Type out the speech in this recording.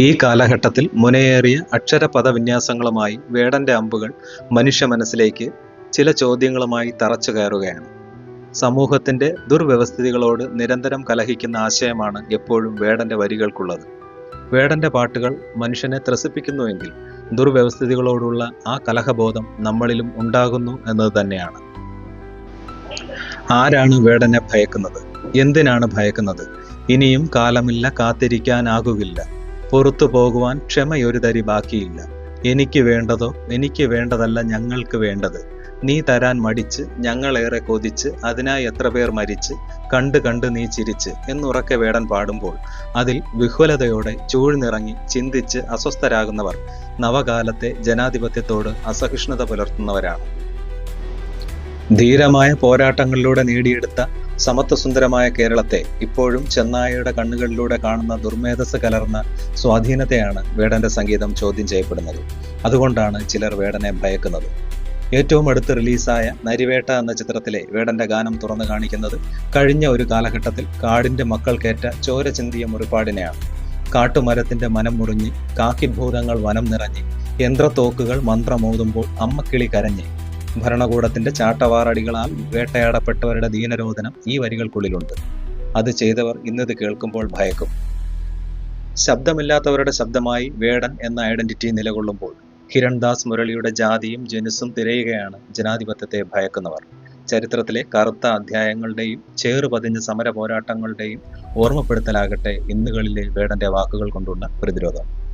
ഈ കാലഘട്ടത്തിൽ മുനയേറിയ അക്ഷരപദവിന്യാസങ്ങളുമായി വേടന്റെ അമ്പുകൾ മനുഷ്യ മനസ്സിലേക്ക് ചില ചോദ്യങ്ങളുമായി തറച്ചു കയറുകയാണ്. സമൂഹത്തിന്റെ ദുർവ്യവസ്ഥിതികളോട് നിരന്തരം കലഹിക്കുന്ന ആശയമാണ് എപ്പോഴും വേടന്റെ വരികൾക്കുള്ളത്. വേടന്റെ പാട്ടുകൾ മനുഷ്യനെ ത്രസിപ്പിക്കുന്നുവെങ്കിൽ ദുർവ്യവസ്ഥിതികളോടുള്ള ആ കലഹബോധം നമ്മളിലും ഉണ്ടാകുന്നു എന്നത് തന്നെയാണ്. ആരാണ് വേടനെ ഭയക്കുന്നത്? എന്തിനാണ് ഭയക്കുന്നത്? ഇനിയും കാലമില്ല കാത്തിരിക്കാനാകുകില്ല. പുറത്തു പോകുവാൻ ക്ഷമയൊരു തരി ബാക്കിയില്ല. എനിക്ക് വേണ്ടതോ എനിക്ക് വേണ്ടതല്ല ഞങ്ങൾക്ക് വേണ്ടത്. നീ തരാൻ മടിച്ച് ഞങ്ങളേറെ കൊതിച്ച് അതിനായി എത്ര പേർ മരിച്ച് കണ്ട് കണ്ട് നീ ചിരിച്ച് എന്നുറക്കെ വേടൻ പാടുമ്പോൾ അതിൽ വിഹ്വലതയോടെ ചൂഴ്ന്നിറങ്ങി ചിന്തിച്ച് അസ്വസ്ഥരാകുന്നവർ നവകാലത്തെ ജനാധിപത്യത്തോട് അസഹിഷ്ണുത പുലർത്തുന്നവരാണ്. ധീരമായ പോരാട്ടങ്ങളിലൂടെ നേടിയെടുത്ത സമത്വസുന്ദരമായ കേരളത്തെ ഇപ്പോഴും ചെന്നായയുടെ കണ്ണുകളിലൂടെ കാണുന്ന ദുർമേധസ് കലർന്ന സ്വാധീനത്തെയാണ് വേടന്റെ സംഗീതം ചോദ്യം ചെയ്യപ്പെടുന്നത്. അതുകൊണ്ടാണ് ചിലർ വേടനെ ഭയക്കുന്നത്. ഏറ്റവും അടുത്ത് റിലീസായ നരിവേട്ട എന്ന ചിത്രത്തിലെ വേടന്റെ ഗാനം തുറന്നു കാണിക്കുന്നത് കഴിഞ്ഞ ഒരു കാലഘട്ടത്തിൽ കാടിന്റെ മക്കൾക്കേറ്റ ചോര ചിന്തിയ മുറിപ്പാടിനെയാണ്. കാട്ടുമരത്തിന്റെ മനം മുറിഞ്ഞ് കാക്കിഭൂതങ്ങൾ വനം നിറഞ്ഞ് യന്ത്രത്തോക്കുകൾ മന്ത്രമോതുമ്പോൾ അമ്മക്കിളി കരഞ്ഞ് ഭരണകൂടത്തിന്റെ ചാട്ടവാറടികളാൽ വേട്ടയാടപ്പെട്ടവരുടെ ദീനരോധനം ഈ വരികൾക്കുള്ളിലുണ്ട്. അത് ചെയ്തവർ ഇന്നത് കേൾക്കുമ്പോൾ ഭയക്കും. ശബ്ദമില്ലാത്തവരുടെ ശബ്ദമായി വേടൻ എന്ന ഐഡന്റിറ്റി നിലകൊള്ളുമ്പോൾ ഹിരൺദാസ് മുരളിയുടെ ജാതിയും ജനുസും തിരയുകയാണ് ജനാധിപത്യത്തെ ഭയക്കുന്നവർ. ചരിത്രത്തിലെ കറുത്ത അധ്യായങ്ങളുടെയും ചേറുപതിഞ്ഞ സമര പോരാട്ടങ്ങളുടെയും ഓർമ്മപ്പെടുത്തലാകട്ടെ ഇന്നുകളിലെ വേടന്റെ വാക്കുകൾ കൊണ്ടുള്ള പ്രതിരോധം.